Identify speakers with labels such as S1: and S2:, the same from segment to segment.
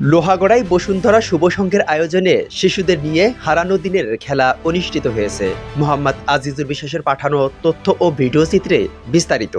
S1: লোহাগড়ায় বসুন্ধরা শুভ সংঘের আয়োজনে শিশুদের নিয়ে হারানো দিনের খেলা অনুষ্ঠিত হয়েছে। মোহাম্মদ আজিজুর বিশ্বাসের পাঠানো তথ্য ও ভিডিও চিত্রে বিস্তারিত।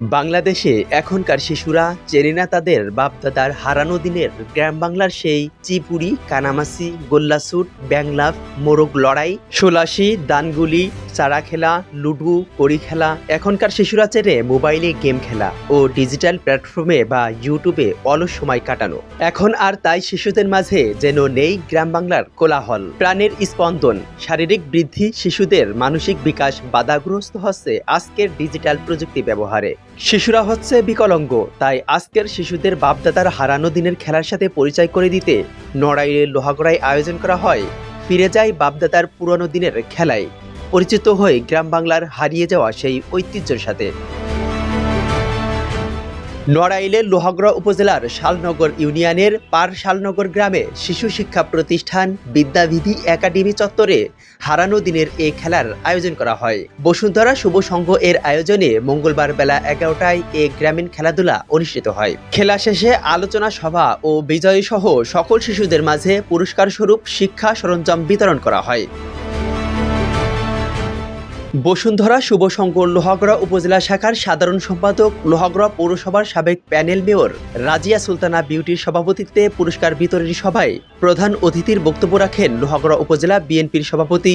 S1: বাংলাদেশে এখনকার শিশুরা চেনে না তাদের বাপদাদার হারানো দিনের গ্রাম বাংলার সেই চিপুরি কানামাসি গোল্লাসুট ব্যাংলাভ, মোরগ লড়াই সোলাশি দানগুলি চারা খেলা, লুডু, কড়ি খেলা, এখনকার শিশুরা চেনে মোবাইলে গেম খেলা ও ডিজিটাল প্ল্যাটফর্মে বা ইউটিউবে অলস সময় কাটানো। এখন আর তাই শিশুদের মাঝে যেন নেই গ্রাম বাংলার কোলাহল। প্রাণের স্পন্দন, শারীরিক বৃদ্ধি শিশুদের মানসিক বিকাশ বাধাগ্রস্ত হচ্ছে আজকের ডিজিটাল প্রযুক্তি ব্যবহারে। শিশুরা হচ্ছে বিকলঙ্গ, তাই আজকের শিশুদের বাপদাদার হারানো দিনের খেলার সাথে পরিচয় করে দিতে নড়াইলের লোহাগড়ায় আয়োজন করা হয়। ফিরে যায় বাপদাদার পুরনো দিনের খেলায়। পরিচিত হয়ে গ্রাম বাংলার হারিয়ে যাওয়া সেই ঐতিহ্যের সাথে। নড়াইলের লোহাগড়া উপজেলার শালনগর ইউনিয়নের পার শালনগর গ্রামে শিশু শিক্ষা প্রতিষ্ঠান বিদ্যাবিধি একাডেমি চত্বরে হারানো দিনের এই খেলার আয়োজন করা হয়। বসুন্ধরা শুভ সংঘ এর আয়োজনে মঙ্গলবার বেলা এগারোটায় এ গ্রামীণ খেলাধুলা অনুষ্ঠিত হয়। খেলা শেষে আলোচনা সভা ও বিজয়ী সহ সকল শিশুদের মাঝে পুরস্কার স্বরূপ শিক্ষা সরঞ্জাম বিতরণ করা হয়। বসুন্ধরা শুভ সংঘ লোহাগড়া উপজেলা শাখার সাধারণ সম্পাদক লোহাগড়া পৌরসভার সাবেক প্যানেল মেয়র রাজিয়া সুলতানা বিউটির সভাপতিত্বে পুরস্কার বিতরণী সভায় প্রধান অতিথির বক্তব্য রাখেন লোহাগড়া উপজেলা বিএনপির সভাপতি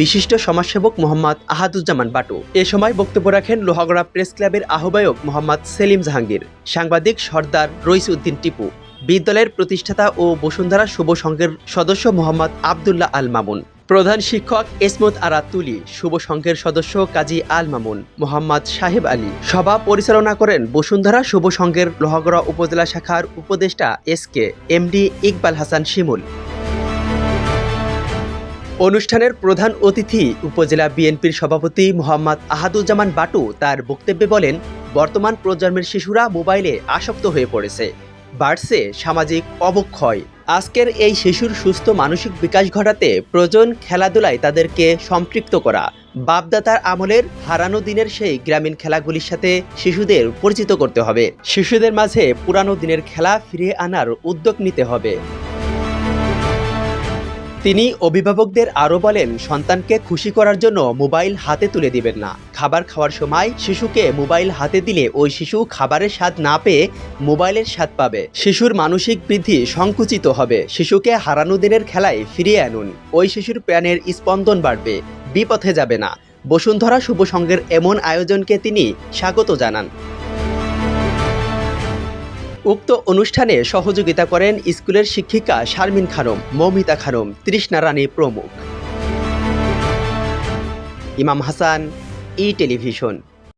S1: বিশিষ্ট সমাজসেবক মোহাম্মদ আহাদুজ্জামান বাটু। এ সময় বক্তব্য রাখেন লোহাগড়া প্রেস ক্লাবের আহ্বায়ক মোহাম্মদ সেলিম জাহাঙ্গীর, সাংবাদিক সর্দার রইস উদ্দিন টিপু, বিদ্যালয়ের প্রতিষ্ঠাতা ও বসুন্ধরা শুভ সংঘের সদস্য মোহাম্মদ আবদুল্লাহ আল মামুন। প্রধান শিক্ষক এসমত আরা তুলি শুভ সংঘের সদস্য কাজী আল মামুন, মোহাম্মদ সাহেব আলী। সভা পরিচালনা করেন বসুন্ধরা শুভ সংঘের লোহাগড়া উপজেলা শাখার উপদেষ্টা S K MD Iqbal Hasan Shimul. অনুষ্ঠানের প্রধান অতিথি উপজেলা বিএনপির সভাপতি মোহাম্মদ আহাদুজ্জামান বাটু তার বক্তব্যে বলেন, বর্তমান প্রজন্মের শিশুরা মোবাইলে আসক্ত হয়ে পড়েছে। বাড়ছে সামাজিক অবক্ষয়। আজকের এই শিশুর সুস্থ মানসিক বিকাশ ঘটাতে প্রয়োজন খেলাধুলায় তাদেরকে সম্পৃক্ত করা। বাপদাতার আমলের হারানো দিনের সেই গ্রামীণ খেলাগুলির সাথে শিশুদের পরিচিত করতে হবে। শিশুদের মাঝে পুরানো দিনের খেলা ফিরিয়ে আনার উদ্যোগ নিতে হবে। তিনি অভিভাবকদের আরও বলেন, সন্তানকে খুশি করার জন্য মোবাইল হাতে তুলে দিবেন না। খাবার খাওয়ার সময় শিশুকে মোবাইল হাতে দিলে ওই শিশু খাবারের স্বাদ না পেয়ে মোবাইলের স্বাদ পাবে। শিশুর মানসিক বৃদ্ধি সংকুচিত হবে। শিশুকে হারানো দিনের খেলায় ফিরিয়ে আনুন। ওই শিশুর প্রাণের স্পন্দন বাড়বে, বিপথে যাবে না। বসুন্ধরা শুভ সংঘের এমন আয়োজনকে তিনি স্বাগত জানান। উক্ত অনুষ্ঠানে সহযোগিতা করেন স্কুলের শিক্ষিকা শারমিন খানম, মৌমিতা খানম, তৃষ্ণা রানী প্রমুখ। ইমাম হাসান, ই টেলিভিশন।